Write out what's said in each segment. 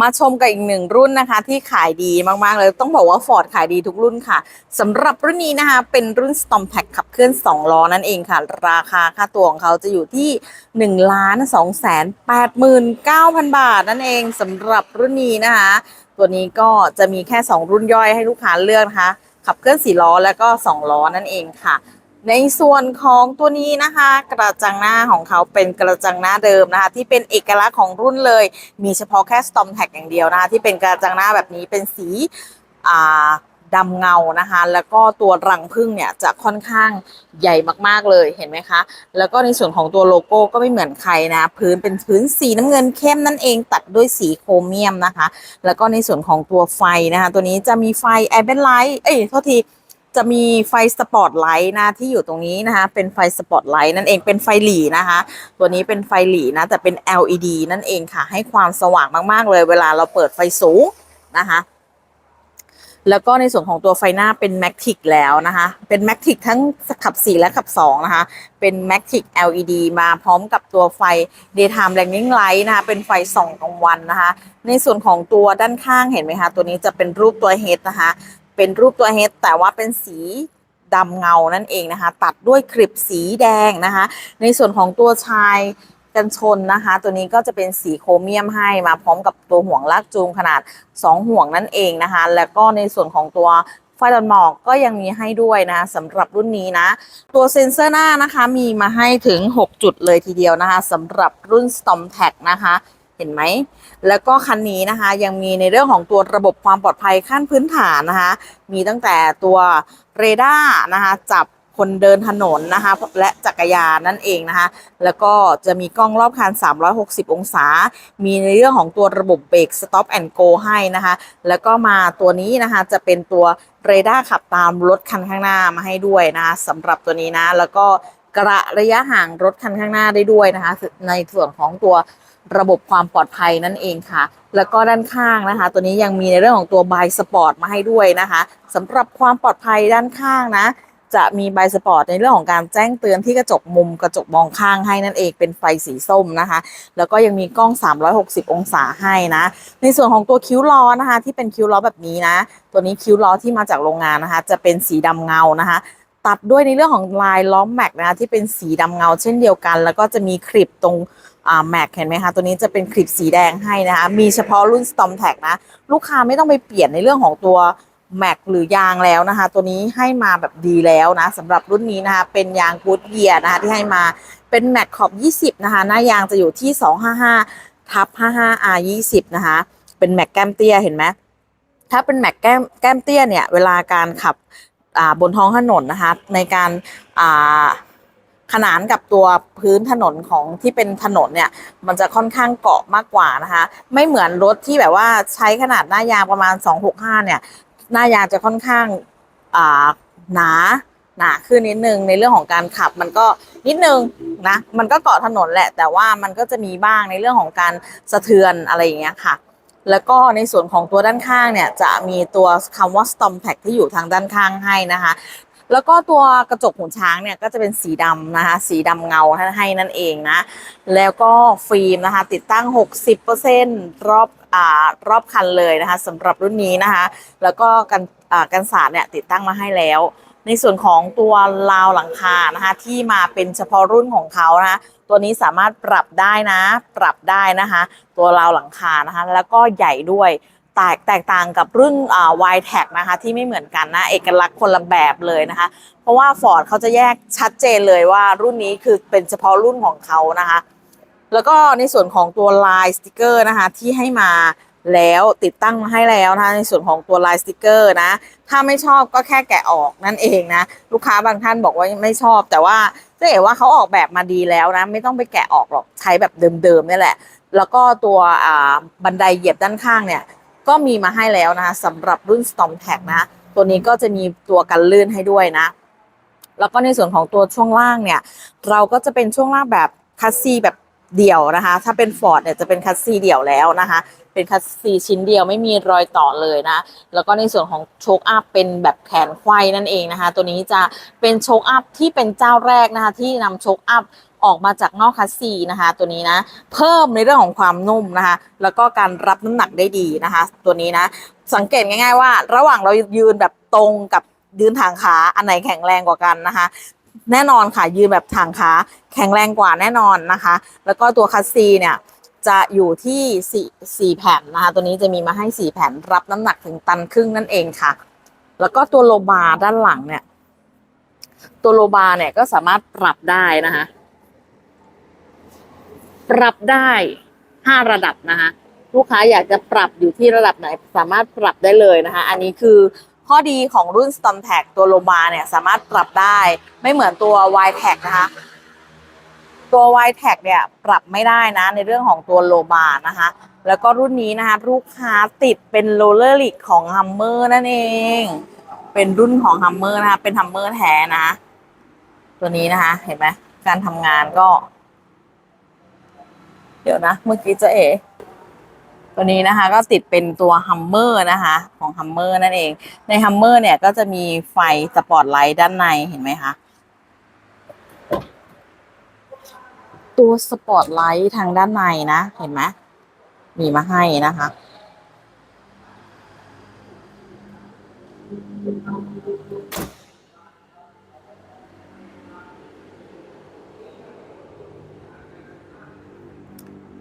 มาชมกับอีกหนึ่งรุ่นนะคะ ที่ขายดีมากๆ เลยต้องบอกว่า Ford ขายดีทุกรุ่นค่ะสำหรับรุ่นนี้นะคะ เป็นรุ่น Storm Pack ขับเคลื่อน 2 ล้อนั่นเองค่ะ ราคาค่าตัวของเขาจะอยู่ที่1ล้าน2แสน89,000บาทนั่นเองสำหรับรุ่นนี้นะคะ ตัวนี้ก็จะมีแค่ 2 รุ่นย่อยให้ลูกค้าเลือกนะคะ ขับเคลื่อน4ล้อแล้วก็ 2 ล้อนั่นเองค่ะ ในส่วนของตัวนี้นะคะ กระจังหน้าของเขาเป็นกระจังหน้าเดิมนะคะ ที่เป็นเอกลักษณ์ของรุ่นเลย มีเฉพาะแค่ Storm Tag อย่างเดียวนะคะ ที่เป็นกระจังหน้าแบบนี้เป็นสีอ่าดำเงานะคะ แล้วก็ตัวรังพึ่งเนี่ยจะค่อนข้างใหญ่มากๆเลยเห็นไหมคะ แล้วก็ในส่วนของตัวโลโก้ก็ไม่เหมือนใครนะ พื้นเป็นพื้นสีน้ำเงินเข้มนั่นเองตัดด้วยสีโครเมียมนะคะ แล้วก็ในส่วนของตัวไฟนะคะ ตัวนี้จะมีไฟแอร์เบนไลท์เอ้ยโทษที จะมีไฟสปอตไลท์นะที่อยู่ตรงนี้นะคะเป็นไฟสปอตไลท์นั่นเองเป็นไฟหลีนะคะ ตัวนี้เป็นไฟหลีนะแต่เป็น LED นั่นเองค่ะ ให้ความสว่างมากๆ เลยเวลาเราเปิดไฟสูงนะคะ แล้วก็ในส่วนของตัวไฟหน้าเป็น Matic แล้วนะคะ เป็น Matic ทั้งขับ 4 และขับ 2 นะคะ เป็น Matic LED มาพร้อมกับตัวไฟ Daytime Running Light นะคะ เป็นไฟส่องกลางวันนะคะ ในส่วนของตัวด้านข้างเห็นไหมคะ ตัวนี้จะเป็นรูปตัว Head นะคะ เป็นรูปตัว Head แต่ว่าเป็นสีดำเงานั่นเองนะคะ ตัดด้วยคลิปสีแดงนะคะ ในส่วนของตัวชายกันชนนะคะ ตัวนี้ก็จะเป็นสีโครเมียมให้มาพร้อมกับตัวห่วงลากจูงขนาด 2 ห่วงนั่นเองนะคะ แล้วก็ในส่วนของตัวไฟตัดหมอกก็ยังมีให้ด้วยนะสำหรับรุ่นนี้นะ ตัวเซ็นเซอร์หน้านะคะมีมาให้ถึง 6 จุดเลยทีเดียวนะคะสำหรับรุ่น Storm Tag นะคะ เห็นไหม แล้วก็คันนี้นะคะ ยังมีในเรื่องของตัวระบบความปลอดภัยขั้นพื้นฐานนะคะ มีตั้งแต่ตัวเรดาร์นะคะจับคนเดินถนนนะคะและจักรยานนั่นเองนะคะ แล้วก็จะมีกล้องรอบคัน 360 องศา มีในเรื่องของตัวระบบเบรก stop and go ให้นะคะ แล้วก็มาตัวนี้นะคะจะเป็นตัวเรดาร์ขับตามรถคันข้างหน้ามาให้ด้วยนะคะสำหรับตัวนี้นะ แล้วก็กระระยะห่างรถคันข้างหน้าได้ด้วยนะคะ ในส่วนของตัว ระบบความปลอดภัยนั่นเองค่ะ แล้วก็ด้านข้างนะคะ ตัวนี้ยังมีในเรื่องของตัวบายสปอร์ตมาให้ด้วยนะคะสำหรับความปลอดภัยด้านข้างนะ จะมีใบสปอร์ตในเรื่องของการแจ้งเตือนที่กระจกมุมกระจกมองข้างให้นั่นเองเป็นไฟสีส้มนะคะ แล้วก็ยังมีกล้อง 360 องศาให้นะ ในส่วนของตัวคิ้วล้อนะคะ ที่เป็นคิ้วล้อแบบนี้นะ ตัวนี้คิ้วล้อที่มาจากโรงงานนะคะ จะเป็นสีดำเงานะคะตัดด้วยในเรื่องของลายล้อมแม็กนะคะที่เป็นสีดำเงาเช่นเดียวกัน แล้วก็จะมีคลิปตรง แม็กเห็นไหมคะ ตัวนี้จะเป็นคลิปสีแดงให้นะคะ มีเฉพาะรุ่น Storm Tag นะ ลูกค้าไม่ต้องไปเปลี่ยนในเรื่องของตัวแม็กหรือยางแล้วนะคะ ตัวนี้ให้มาแบบดีแล้วนะสำหรับรุ่นนี้นะคะ เป็นยางกูดเยียนะคะที่ให้มาเป็นแม็กขอบ 20 นะคะ หน้ายางจะอยู่ที่ 255ทับ 55 R 20 นะคะ เป็นแม็กแก้มเตี้ยเห็นไหมถ้าเป็นแม็กแก้มแก้มเตี้ยเนี่ย เวลาการขับบนท้องถนนนะคะ ในการอ่า ขนานกับตัวพื้นถนนของที่เป็นถนนเนี่ย มันจะค่อนข้างเกาะมากกว่านะคะ ไม่เหมือนรถที่แบบว่าใช้ขนาดหน้ายางประมาณ 265 เนี่ย หน้ายางจะค่อนข้างาหนาหนาขึ้นนิดนึงในเรื่องของการขับมันก็นิดนึงนะ มันก็เกาะถนนแหละ แต่ว่ามันก็จะมีบ้างในเรื่องของการสะเทือนอะไรอย่างเงี้ยค่ะ แล้วก็ในส่วนของตัวด้านข้างเนี่ยจะมีตัวคำว่า Storm Pack ที่อยู่ทางด้านข้างให้นะคะ แล้วก็ตัวกระจกหูช้างเนี่ยก็จะเป็นสีดำนะคะ สีดำเงาให้นั่นเองนะ แล้วก็ฟิล์มนะคะ ติดตั้ง 60%รอบอ่ารอบคันเลยนะคะสำหรับรุ่นนี้นะคะ แล้วก็กันอ่ากันสาดเนี่ยติดตั้งมาให้แล้ว ในส่วนของตัวราวหลังคานะคะที่มาเป็นเฉพาะรุ่นของเขานะคะตัวนี้สามารถปรับได้นะ ปรับได้นะคะ ตัวราวหลังคานะคะ แล้วก็ใหญ่ด้วย แตกแตกต่างกับรุ่นอ่า y t a g นะคะที่ไม่เหมือนกันนะเอกลักษณ์คนละแบบเลยนะคะ เพราะว่า Ford เขาจะแยกชัดเจนเลยว่ารุ่นนี้คือเป็นเฉพาะรุ่นของเขานะคะ แล้วก็ในส่วนของตัวลายสติกเกอร์นะคะที่ให้มาแล้วติดตั้งมาให้แล้วนะคะในส่วนของตัวลายสติกเกอร์นะ ถ้าไม่ชอบก็แค่แกะออกนั่นเองนะ ลูกค้าบางท่านบอกว่าไม่ชอบ แต่ว่าจะเห็นว่าเขาออกแบบมาดีแล้วนะ ไม่ต้องไปแกะออกหรอกใช้แบบเดิมๆนี่แหละ แล้วก็ตัวบันไดเหยียบด้านข้างเนี่ย ก็มีมาให้แล้วนะคะสำหรับรุ่น Storm Tag นะ ตัวนี้ก็จะมีตัวกันลื่นให้ด้วยนะ แล้วก็ในส่วนของตัวช่วงล่างเนี่ย เราก็จะเป็นช่วงล่างแบบคัสซีแบบเดี่ยวนะคะ ถ้าเป็น Ford เนี่ยจะเป็นคัสซีเดี่ยวแล้วนะคะ เป็นคัสซีชิ้นเดียวไม่มีรอยต่อเลยนะ แล้วก็ในส่วนของโชคอัพเป็นแบบแขนไขว้นั่นเองนะคะ ตัวนี้จะเป็นโชคอัพที่เป็นเจ้าแรกนะคะที่นำโชคอัพ ออกมาจากนอกคัสซีนะคะ ตัวนี้นะ เพิ่มในเรื่องของความนุ่มนะคะ แล้วก็การรับน้ำหนักได้ดีนะคะ ตัวนี้นะ สังเกตง่าย ๆ ว่า ระหว่างเรายืนแบบตรงกับยืนทางขาอันไหนแข็งแรงกว่ากันนะคะ แน่นอนค่ะยืนแบบทางขาแข็งแรงกว่าแน่นอนนะคะ แล้วก็ตัวคัสซีเนี่ยจะอยู่ที่สี่แผ่นนะคะ ตัวนี้จะมีมาให้สี่แผ่นรับน้ำหนักถึงตันครึ่งนั่นเองค่ะ แล้วก็ตัวโลบาด้านหลังเนี่ย ตัวโลบาเนี่ยก็สามารถปรับได้นะคะ ปรับได้ห้าระดับนะคะ ลูกค้าอยากจะปรับอยู่ที่ระดับไหนสามารถปรับได้เลยนะคะ อันนี้คือข้อดีของรุ่น Storm t a g ตัวโลบาเนี่ยสามารถปรับได้ไม่เหมือนตัว y t a g นะคะ ตัว y t a g เนี่ยปรับไม่ได้นะในเรื่องของตัวโลบานะคะ แล้วก็รุ่นนี้นะคะลูกค้าติดเป็นโรลเลอร์ลิกของ Hummer นั่นเอง เป็นรุ่นของ Hummer นะคะเป็น Hummer แท้นะ ตัวนี้นะคะเห็นไหมการทำงานก็ เดี๋ยวนะ เมื่อกี้จะเอ๋ตัวนี้นะคะ ก็ติดเป็นตัว Hummer นะคะ ของ Hummer นั่นเอง ใน Hummer เนี่ยก็จะมีไฟสปอตไลท์ด้านในเห็นไหมคะตัวสปอตไลท์ทางด้านในนะ เห็นไหมมีมาให้นะคะ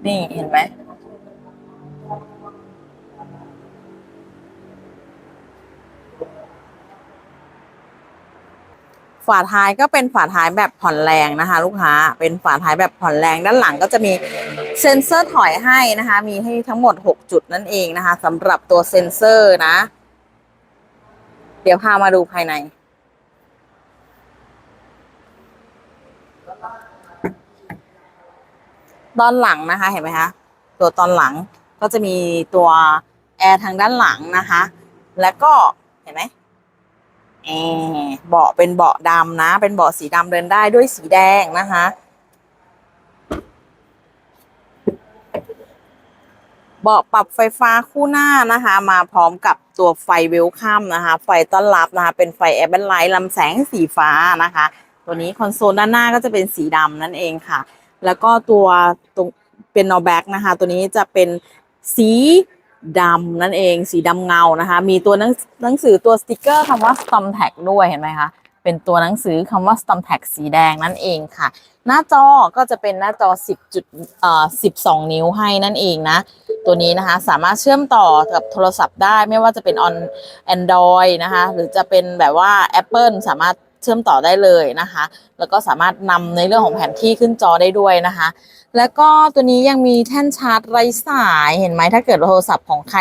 นี่เห็นไหม ฝาท้ายก็เป็นฝาท้ายแบบผ่อนแรงนะคะ ลูกค้า เป็นฝาท้ายแบบผ่อนแรง ด้านหลังก็จะมีเซ็นเซอร์ถอยให้นะคะ มีให้ทั้งหมด 6 จุดนั่นเองนะคะสำหรับตัวเซ็นเซอร์นะ เดี๋ยวพามาดูภายใน ตอนหลังนะคะ เห็นไหมคะตัวตอนหลังก็จะมีตัวแอร์ทางด้านหลังนะคะ แล้วก็เห็นไหมแอร์เบาะเป็นเบาะดำนะ เป็นเบาะสีดำเดินได้ด้วยสีแดงนะคะ เบาะปรับไฟฟ้าคู่หน้านะคะ มาพร้อมกับตัวไฟเวลคัมนะคะ ไฟต้อนรับนะคะ เป็นไฟแอร์แบนไลท์ลำแสงสีฟ้านะคะ ตัวนี้คอนโซลด้านหน้าก็จะเป็นสีดำนั่นเองค่ะ แล้วก็ตัวตรงเป็นนอแบ็กนะคะ ตัวนี้จะเป็นสีดำนั่นเองสีดำเงานะคะ มีตัวหนังหนังสือตัวสติกเกอร์คำว่า Storm Tag ด้วยเห็นไหมคะ เป็นตัวหนังสือคำว่า Storm Tag สีแดงนั่นเองค่ะ หน้าจอก็จะเป็นหน้าจอ 10จุดเอ่อ12 นิ้วให้นั่นเองนะ ตัวนี้นะคะสามารถเชื่อมต่อกับโทรศัพท์ได้ไม่ว่าจะเป็น on Android นะคะ หรือจะเป็นแบบว่า Apple สามารถ เชื่อมต่อได้เลยนะคะ แล้วก็สามารถนำในเรื่องของแผนที่ขึ้นจอได้ด้วยนะคะ แล้วก็ตัวนี้ยังมีแท่นชาร์จไร้สายเห็นไหมถ้าเกิดโทรศัพท์ของใคร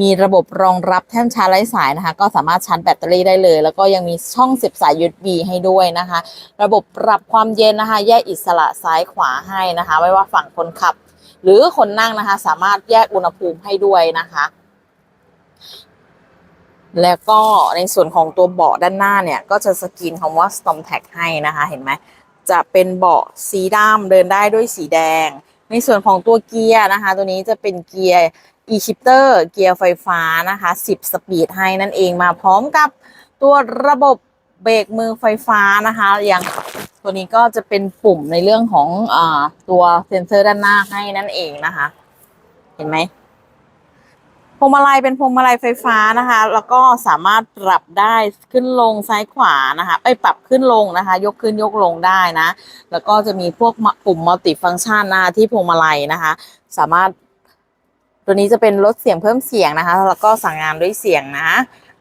มีระบบรองรับแท่นชาร์จไร้สายนะคะ ก็สามารถชาร์จแบตเตอรี่ได้เลย แล้วก็ยังมีช่องเสียบสาย USB ให้ด้วยนะคะ ระบบปรับความเย็นนะคะ แยกอิสระซ้ายขวาให้นะคะ ไม่ว่าฝั่งคนขับ หรือคนนั่งนะคะ สามารถแยกอุณหภูมิให้ด้วยนะคะ แล้วก็ในส่วนของตัวเบาะด้านหน้าเนี่ย ก็จะสกรีนคำว่า Storm Tag ให้นะคะ เห็นไหม จะเป็นเบาะสีดำเดินได้ด้วยสีแดง ในส่วนของตัวเกียร์นะคะ ตัวนี้จะเป็นเกียร์ e-shifter เกียร์ไฟฟ้านะคะ 10 สปีดให้นั่นเองมาพร้อมกับตัวระบบเบรกมือไฟฟ้านะคะ อย่างตัวนี้ก็จะเป็นปุ่มในเรื่องของอตัวเซ็นเซอร์ด้านหน้าให้นั่นเองนะคะ เห็นไหม วงมาลัยเป็นพวงมาลัยไฟฟ้านะคะ แล้วก็สามารถปรับได้ขึ้นลงซ้ายขวานะคะไปปรับขึ้นลงนะคะ ยกขึ้นยกลงได้นะ แล้วก็จะมีพวกปุ่มมัลติฟังก์ชันนะคะที่พวงมาลัยนะคะ สามารถ ตัวนี้จะเป็นลดเสียงเพิ่มเสียงนะคะ แล้วก็สั่งงานด้วยเสียงนะ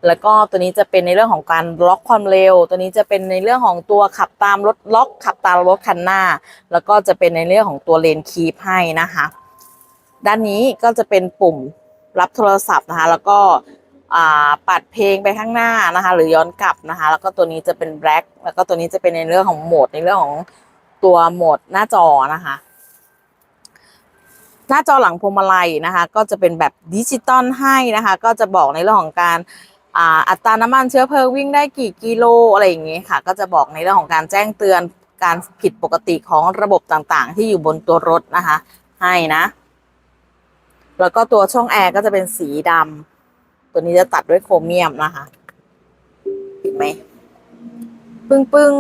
แล้วก็ตัวนี้จะเป็นในเรื่องของการล็อกความเร็ว ตัวนี้จะเป็นในเรื่องของตัวขับตามรถล็อก ขับตามรถคันหน้า แล้วก็จะเป็นในเรื่องของตัวเลนคีปให้นะคะ ด้านนี้ก็จะเป็นปุ่ม รับโทรศัพท์นะคะ แล้วก็ปัดเพลงไปข้างหน้านะคะ หรือย้อนกลับนะคะ แล้วก็ตัวนี้จะเป็นแบล็คแล้วก็ตัวนี้จะเป็นในเรื่องของโหมดในเรื่องของตัวโหมดหน้าจอนะคะ หน้าจอหลังพวงมาลัยนะคะ ก็จะเป็นแบบดิจิตอลให้นะคะ ก็จะบอกในเรื่องของการอัตราน้ำมันเชื้อเพลิงวิ่งได้กี่กิโลอะไรอย่างงี้ค่ะ ก็จะบอกในเรื่องของการแจ้งเตือนการผิดปกติของระบบต่างๆ ที่อยู่บนตัวรถนะคะ ให้นะ แล้วก็ตัวช่องแอร์ก็จะเป็นสีดำตัวนี้จะตัดด้วยโครเมียมนะคะเห็นไหมปึ้งปึ้ง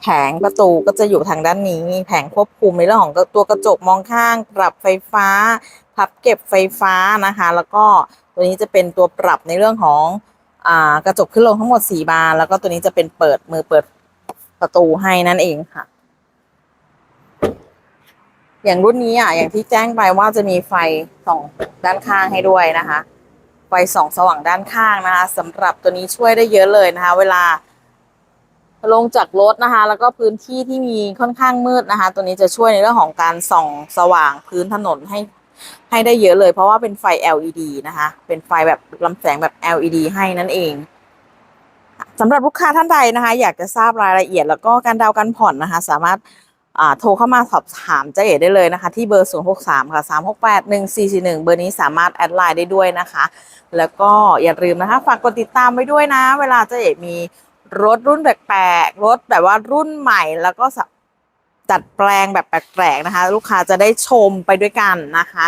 แผงประตูก็จะอยู่ทางด้านนี้ แผงควบคุมในเรื่องของตัวกระจกมองข้าง ปรับไฟฟ้า พับเก็บไฟฟ้านะคะ แล้วก็ตัวนี้จะเป็นตัวปรับในเรื่องของอกระจกขึ้นลงทั้งหมด 4 บาน แล้วก็ตัวนี้จะเป็นเปิดมือเปิดประตูให้นั่นเองค่ะ อย่างรุ่นนี้อะอย่างที่แจ้งไปว่าจะมีไฟสองด้านข้างให้ด้วยนะคะ ไฟสองสว่างด้านข้างนะคะสำหรับตัวนี้ช่วยได้เยอะเลยนะคะ เวลาลงจากรถนะคะ แล้วก็พื้นที่ที่มีค่อนข้างมืดนะคะ ตัวนี้จะช่วยในเรื่องของการส่องสว่างพื้นถนนให้ให้ได้เยอะเลย เพราะว่าเป็นไฟ LED นะคะ เป็นไฟแบบลำแสงแบบ LED ให้นั่นเองสำหรับลูกค้าท่านใดนะคะ อยากจะทราบรายละเอียดแล้วก็การดาวน์การผ่อนนะคะ สามารถ โทรเข้ามาสอบถามเจ๊เอ๋ได้เลยนะคะ ที่เบอร์ 063 ค่ะ 368 1441 เบอร์นี้สามารถแอดไลน์ได้ด้วยนะคะ แล้วก็อย่าลืมนะคะฝากกดติดตามไว้ด้วยนะ เวลาเจ๊เอ๋มีรถรุ่นแปลกๆ รถแบบว่ารุ่นใหม่แล้วก็สะดัดแปลงแบบแปลกๆนะคะ ลูกค้าจะได้ชมไปด้วยกันนะคะ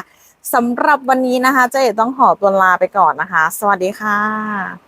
สำหรับวันนี้นะคะเจ๊เอ๋ต้องขอตัวลาไปก่อนนะคะ สวัสดีค่ะ